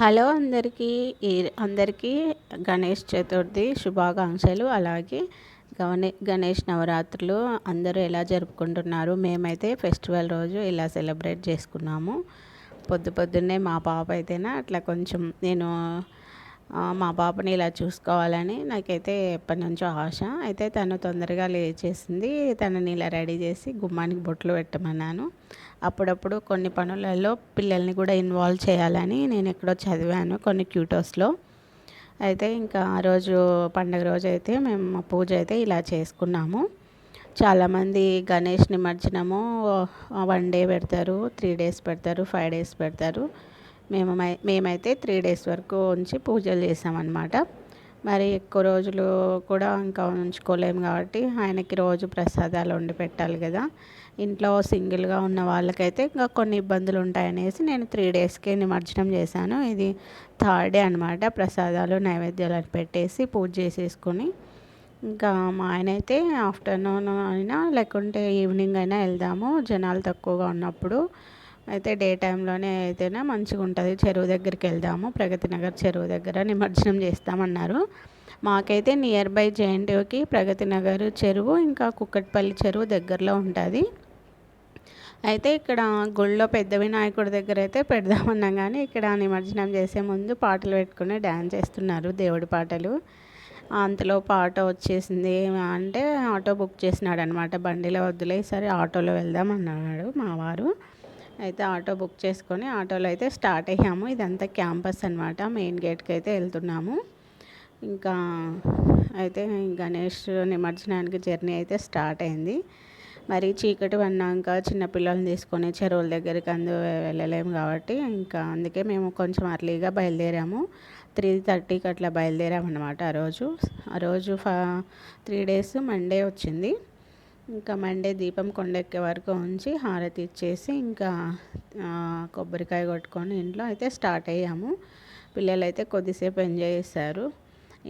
Hello అందరికీ అందరికీ గణేష్ చతుర్థి శుభాకాంక్షలు. అలాగే గణే గణేష్ నవరాత్రులు అందరూ ఎలా జరుపుకుంటున్నారు? మేమైతే ఫెస్టివల్ రోజు ఇలా సెలబ్రేట్ చేసుకున్నాము. పొద్దు పొద్దున్నే మా పాప అయితేనా అట్లా కొంచెం నేను మా పాపని ఇలా చూసుకోవాలని నాకైతే ఎప్పటి నుంచో ఆశ. అయితే తను తొందరగా లేచేసింది. తనని ఇలా రెడీ చేసి గుమ్మానికి బొట్లు పెట్టమన్నాను. అప్పుడప్పుడు కొన్ని పనులలో పిల్లల్ని కూడా ఇన్వాల్వ్ చేయాలని నేను ఎక్కడో చదివాను కొన్ని క్యూటోస్లో. అయితే ఇంకా ఆ రోజు పండగ రోజు అయితే మేము పూజ అయితే ఇలా చేసుకున్నాము. చాలామంది గణేష్ నిమజ్జనము వన్ డే పెడతారు త్రీ డేస్ పెడతారు ఫైవ్ డేస్ పెడతారు. మేము మేమైతే త్రీ డేస్ వరకు ఉంచి పూజలు చేసామన్నమాట. మరి ఎక్కువ రోజులు కూడా ఇంకా ఉంచుకోలేము కాబట్టి ఆయనకి రోజు ప్రసాదాలు వండి పెట్టాలి కదా. ఇంట్లో సింగిల్గా ఉన్న వాళ్ళకైతే ఇంకా కొన్ని ఇబ్బందులు ఉంటాయనేసి నేను త్రీ డేస్కే నిమజ్జనం చేశాను. ఇది థర్డ్ డే అనమాట ప్రసాదాలు నైవేద్యాలు పెట్టేసి పూజ చేసేసుకొని ఇంకా మా ఆయన అయితే ఆఫ్టర్నూన్ అయినా లేకుంటే ఈవినింగ్ అయినా వెళ్దాము. జనాలు తక్కువగా ఉన్నప్పుడు అయితే డే టైంలోనే అయితేనే మంచిగా ఉంటుంది చెరువు దగ్గరికి వెళ్దాము. ప్రగతి నగర్ చెరువు దగ్గర నిమజ్జనం చేస్తామన్నారు. మాకైతే నియర్ బై జేఎన్టీయూకి ప్రగతి నగర్ చెరువు ఇంకా కుక్కట్పల్లి చెరువు దగ్గరలో ఉంటుంది. అయితే ఇక్కడ గుళ్ళో పెద్ద వినాయకుడి దగ్గర అయితే పెడదామన్నాం కానీ ఇక్కడ నిమజ్జనం చేసే ముందు పాటలు పెట్టుకుని డ్యాన్స్ చేస్తున్నారు దేవుడి పాటలు. అంతలో ఆటో వచ్చేసింది. అంటే ఆటో బుక్ చేసినాడు అనమాట బండిలో వద్దులే సరే ఆటోలో వెళ్దాం అన్నాడు మా వారు. అయితే ఆటో బుక్ చేసుకొని ఆటోలో అయితే స్టార్ట్ అయ్యాము. ఇదంతా క్యాంపస్ అనమాట మెయిన్ గేట్కి అయితే వెళ్తున్నాము. ఇంకా అయితే గణేష్ నిమజ్జనానికి జర్నీ అయితే స్టార్ట్ అయింది. మరి చీకటి పడినాక చిన్నపిల్లల్ని తీసుకొని చెరువుల దగ్గరికి అందు వెళ్ళలేము కాబట్టి ఇంకా అందుకే మేము కొంచెం అర్లీగా బయలుదేరాము. త్రీ థర్టీకి అట్లా బయలుదేరామన్నమాట ఆ రోజు. ఆ రోజు ఫా త్రీ డేస్ మండే వచ్చింది. ఇంకా మండే దీపం కొండెక్కే వరకు ఉంచి హారతి ఇచ్చేసి ఇంకా కొబ్బరికాయ కొట్టుకొని ఇంట్లో అయితే స్టార్ట్ అయ్యాము. పిల్లలు అయితే కొద్దిసేపు ఎంజాయ్ చేశారు.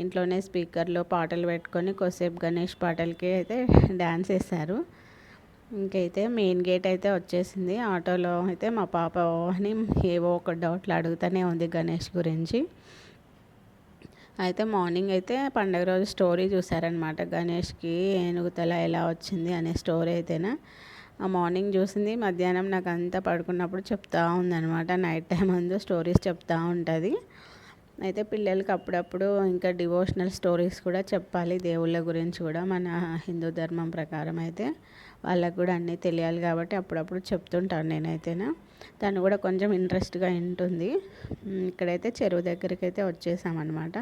ఇంట్లోనే స్పీకర్లో పాటలు పెట్టుకొని కొద్దిసేపు గణేష్ పాటలకి అయితే డ్యాన్స్ వేశారు ఇంకైతే మెయిన్ గేట్ అయితే వచ్చేసింది. ఆటోలో అయితే మా పాప అని ఏవో ఒక డౌట్లు అడుగుతూనే ఉంది గణేష్ గురించి. అయితే మార్నింగ్ అయితే పండగ రోజు స్టోరీ చూసారనమాట గణేష్కి ఏనుగుతల ఎలా వచ్చింది అనే స్టోరీ అయితేనా? ఆ మార్నింగ్ చూసింది మధ్యాహ్నం నాకు అంతా పడుకున్నప్పుడు చెప్తా ఉందనమాట నైట్ టైం అందు స్టోరీస్ చెప్తూ ఉంటుంది. అయితే పిల్లలకి అప్పుడప్పుడు ఇంకా డివోషనల్ స్టోరీస్ కూడా చెప్పాలి. దేవుళ్ళ గురించి కూడా మన హిందూ ధర్మం ప్రకారం అయితే వాళ్ళకు కూడా అన్నీ తెలియాలి కాబట్టి అప్పుడప్పుడు చెప్తుంటాను నేనైతేనా. తను కూడా కొంచెం ఇంట్రెస్ట్గా ఉంటుంది ఇక్కడైతే చెరువు దగ్గరికి అయితే వచ్చేసామన్నమాట.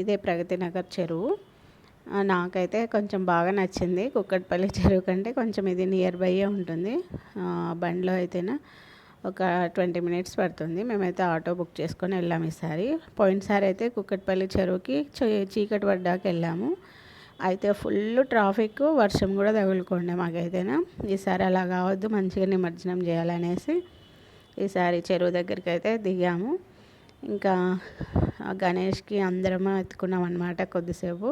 ఇదే ప్రగతి నగర్ చెరువు. నాకైతే కొంచెం బాగా నచ్చింది. కుక్కట్పల్లి చెరువు కంటే కొంచెం ఇది నియర్ బైయే ఉంటుంది. బండిలో అయితేనా ఒక ట్వంటీ మినిట్స్ పడుతుంది. మేమైతే ఆటో బుక్ చేసుకొని వెళ్ళాం ఈసారి. పోయినసారి అయితే కుక్కట్పల్లి చెరువుకి చీకటి పడ్డాక వెళ్ళాము. అయితే ఫుల్ ట్రాఫిక్ వర్షం కూడా తగులుకోండి మాకైతేనా. ఈసారి అలా కావద్దు మంచిగా నిమజ్జనం చేయాలనేసి ఈసారి చెరువు దగ్గరికి అయితే దిగాము. ఇంకా గణేష్కి అందరం ఎత్తుకున్నాం అనమాట కొద్దిసేపు.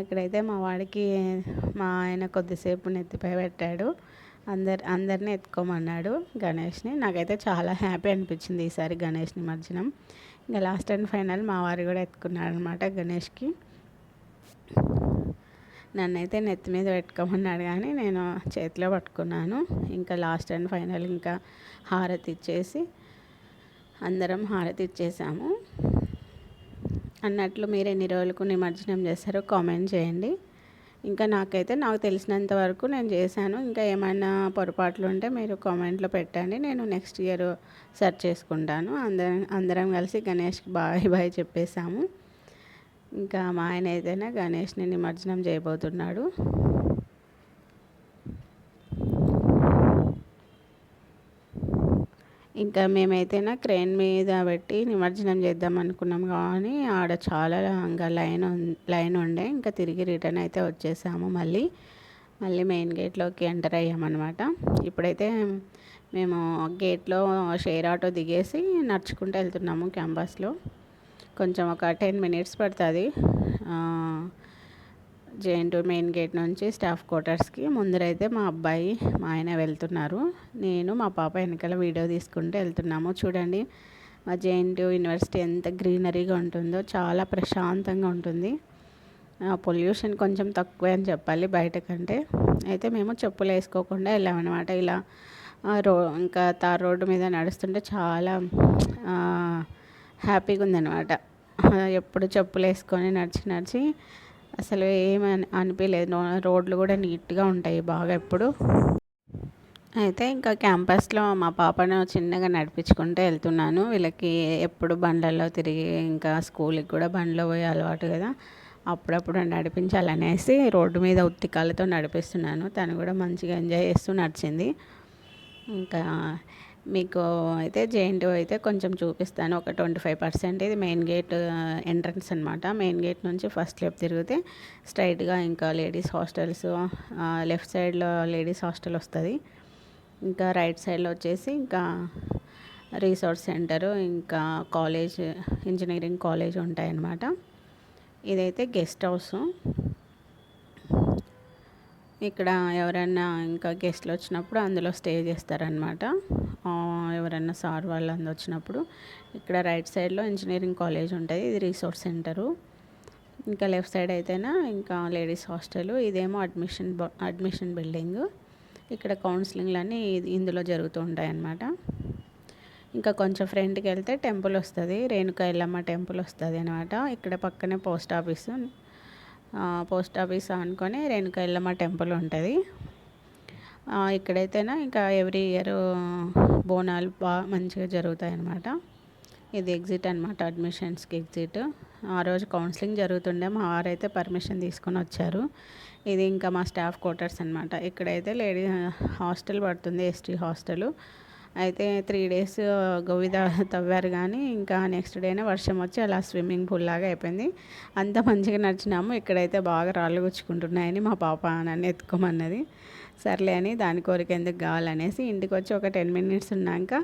అక్కడైతే మా వాడికి మా ఆయన కొద్దిసేపు నెత్తిపై పెట్టాడు. అందరు అందరిని ఎత్తుకోమన్నాడు గణేష్ని. నాకైతే చాలా హ్యాపీ అనిపించింది ఈసారి గణేష్ నిమజ్జనం. ఇంకా లాస్ట్ అండ్ ఫైనల్ మా వారు కూడా ఎత్తుకున్నాడు అనమాట గణేష్కి. నన్నైతే నెత్తి మీద పెట్టుకోమన్నాడు కానీ నేను చేతిలో పట్టుకున్నాను. ఇంకా లాస్ట్ అండ్ ఫైనల్ ఇంకా హారతి ఇచ్చేసి అందరం హారతి ఇచ్చేసాము. అన్నట్లు మీరు ఎన్ని రోజులకు నిమజ్జనం చేస్తారో కామెంట్ చేయండి. ఇంకా నాకైతే నాకు తెలిసినంత వరకు నేను చేశాను. ఇంకా ఏమైనా పొరపాట్లు ఉంటే మీరు కామెంట్లో పెట్టండి. నేను నెక్స్ట్ ఇయర్ సెర్చ్ చేసుకుంటాను. అందరం అందరం కలిసి గణేష్కి బాయ్ బాయ్ చెప్పేసాము ఇంకా మా ఆయన అయితేనే గణేష్ని నిమజ్జనం చేయబోతున్నాడు. ఇంకా మేమైతేనా క్రేన్ మీద పెట్టి నిమజ్జనం చేద్దాం అనుకున్నాం. కానీ ఆడ చాలా ఇంకా లైన్ లైన్ ఉండే. ఇంకా తిరిగి రిటర్న్ అయితే వచ్చేసాము మళ్ళీ. మళ్ళీ మెయిన్ గేట్లోకి ఎంటర్ అయ్యామన్నమాట. ఇప్పుడైతే మేము గేట్లో షేర్ ఆటో దిగేసి నడుచుకుంటూ వెళ్తున్నాము క్యాంపస్లో. కొంచెం ఒక టెన్ మినిట్స్ పడుతుంది. జేఎన్టీ మెయిన్ గేట్ నుంచి స్టాఫ్ క్వార్టర్స్కి ముందరైతే మా అబ్బాయి మా ఆయన వెళ్తున్నారు. నేను మా పాప వెనకాల వీడియో తీసుకుంటూ వెళ్తున్నాము. చూడండి మా జేఎన్టీ యూనివర్సిటీ ఎంత గ్రీనరీగా ఉంటుందో చాలా ప్రశాంతంగా ఉంటుంది. పొల్యూషన్ కొంచెం తక్కువే అని చెప్పాలి బయట కంటే అయితే మేము చెప్పులు వేసుకోకుండా వెళ్ళామన్నమాట. ఇలా రో ఇంకా తార్ రోడ్డు మీద నడుస్తుంటే చాలా హ్యాపీగా ఉందన్నమాట. ఎప్పుడు చెప్పులు వేసుకొని నడిచి నడిచి అసలు ఏమి అనిపించలేదు రోడ్లు కూడా నీట్గా ఉంటాయి బాగా ఎప్పుడు. అయితే ఇంకా క్యాంపస్లో మా పాపను చిన్నగా నడిపించుకుంటూ వెళ్తున్నాను. వీళ్ళకి ఎప్పుడు బండ్లలో తిరిగి ఇంకా స్కూల్కి కూడా బండ్లో పోయే అలవాటు కదా. అప్పుడప్పుడు నడిపించాలనేసి రోడ్డు మీద ఉత్తికాలతో నడిపిస్తున్నాను. తను కూడా మంచిగా ఎంజాయ్ చేస్తూ నడిచింది. ఇంకా మీకు అయితే జేఎన్టీ అయితే కొంచెం చూపిస్తాను. ఒక ట్వంటీ ఫైవ్ పర్సెంట్ ఇది మెయిన్ గేట్ ఎంట్రన్స్ అనమాట మెయిన్ గేట్ నుంచి ఫస్ట్ లెఫ్ట్ తిరిగితే స్ట్రైట్గా ఇంకా లేడీస్ హాస్టల్స్ లెఫ్ట్ సైడ్లో లేడీస్ హాస్టల్ వస్తుంది. ఇంకా రైట్ సైడ్లో వచ్చేసి ఇంకా రీసోర్స్ సెంటరు ఇంకా కాలేజ్ ఇంజనీరింగ్ కాలేజ్ ఉంటాయన్నమాట. ఇదైతే గెస్ట్ హౌస్ ఇక్కడ ఎవరైనా ఇంకా గెస్ట్లు వచ్చినప్పుడు అందులో స్టే చేస్తారనమాట ఎవరైనా సార్ వాళ్ళు అందు వచ్చినప్పుడు ఇక్కడ రైట్ సైడ్లో ఇంజనీరింగ్ కాలేజ్ ఉంటుంది ఇది రిసోర్స్ సెంటరు. ఇంకా లెఫ్ట్ సైడ్ అయితేనా ఇంకా లేడీస్ హాస్టల్ ఇదేమో అడ్మిషన్ అడ్మిషన్ బిల్డింగ్. ఇక్కడ కౌన్సిలింగ్లు అన్నీ ఇందులో జరుగుతూ ఉంటాయన్నమాట. ఇంకా కొంచెం ఫ్రంట్కి వెళ్తే టెంపుల్ వస్తుంది రేణుకా ఎల్లమ్మ టెంపుల్ వస్తుంది అనమాట ఇక్కడ పక్కనే పోస్ట్ ఆఫీసు పోస్ట్ ఆఫీస్ అనుకొని రేణుకా ఎల్లమ్మ టెంపుల్ ఉంటుంది. ఇక్కడైతేనే ఇంకా ఎవ్రీ ఇయర్ బోనాలు బాగా మంచిగా జరుగుతాయి అన్నమాట ఇది ఎగ్జిట్ అనమాట అడ్మిషన్స్కి ఎగ్జిట్. ఆ రోజు కౌన్సిలింగ్ జరుగుతుండే మా వారైతే పర్మిషన్ తీసుకొని వచ్చారు. ఇది ఇంకా మా స్టాఫ్ క్వార్టర్స్ అనమాట ఇక్కడైతే లేడీ హాస్టల్ పడుతుంది ఎస్టీ హాస్టల్. అయితే త్రీ డేస్ గోవిద తవ్వారు కానీ ఇంకా నెక్స్ట్ డేనే వర్షం వచ్చి అలా స్విమ్మింగ్ పూల్ లాగా అయిపోయింది. అంత మంచిగా నడిచినాము. ఇక్కడైతే బాగా రాళ్ళు గుచ్చుకుంటున్నాయని మా పాప నన్ను ఎత్తుకోమన్నది. సర్లే అని దాని కోరిక ఎందుకు కావాలనేసి ఇంటికి వచ్చి ఒక టెన్ మినిట్స్ ఉన్నాక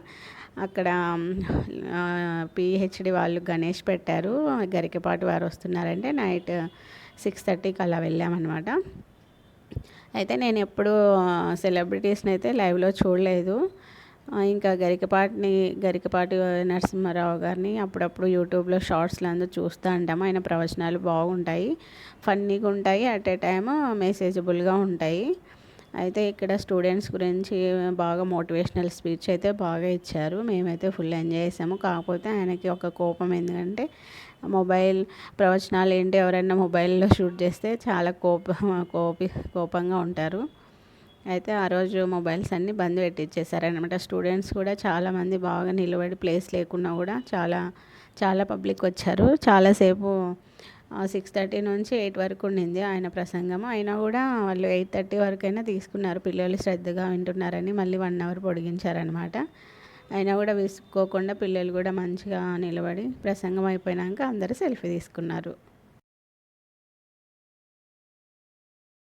అక్కడ పిహెచ్డి వాళ్ళు గణేష్ పెట్టారు. గరికపాటి వారు వస్తున్నారంటే నైట్ సిక్స్ థర్టీకి అలా వెళ్ళామన్నమాట. అయితే నేను ఎప్పుడు సెలబ్రిటీస్ని అయితే లైవ్లో చూడలేదు. ఇంకా గరికపాటిని గరికపాటి నరసింహారావు గారిని అప్పుడప్పుడు యూట్యూబ్లో షార్ట్స్లో అందరూ చూస్తూ ఉంటాము. ఆయన ప్రవచనాలు బాగుంటాయి. ఫన్నీగా ఉంటాయి. అట్ ఏ టైమ్ మెసేజబుల్గా ఉంటాయి. అయితే ఇక్కడ స్టూడెంట్స్ గురించి బాగా మోటివేషనల్ స్పీచ్ అయితే బాగా ఇచ్చారు. మేమైతే ఫుల్ ఎంజాయ్ చేసాము. కాకపోతే ఆయనకి ఒక కోపం ఎందుకంటే మొబైల్ ప్రవచనాలు ఏంటి ఎవరైనా మొబైల్లో షూట్ చేస్తే చాలా కోప కోపి కోపంగా ఉంటారు. అయితే ఆ రోజు మొబైల్స్ అన్నీ బంద్ పెట్టించేశారనమాట స్టూడెంట్స్ కూడా చాలామంది బాగా నిలబడి ప్లేస్ లేకున్నా కూడా చాలా చాలా పబ్లిక్ వచ్చారు. చాలాసేపు సిక్స్ థర్టీ నుంచి ఎయిట్ వరకు ఉండింది ఆయన ప్రసంగం అయినా కూడా వాళ్ళు ఎయిట్ థర్టీ వరకు అయినా తీసుకున్నారు. పిల్లలు శ్రద్ధగా వింటున్నారని మళ్ళీ వన్ అవర్ పొడిగించారనమాట అయినా కూడా విసుకోకుండా పిల్లలు కూడా మంచిగా నిలబడి ప్రసంగం అయిపోయినాక అందరూ సెల్ఫీ తీసుకున్నారు.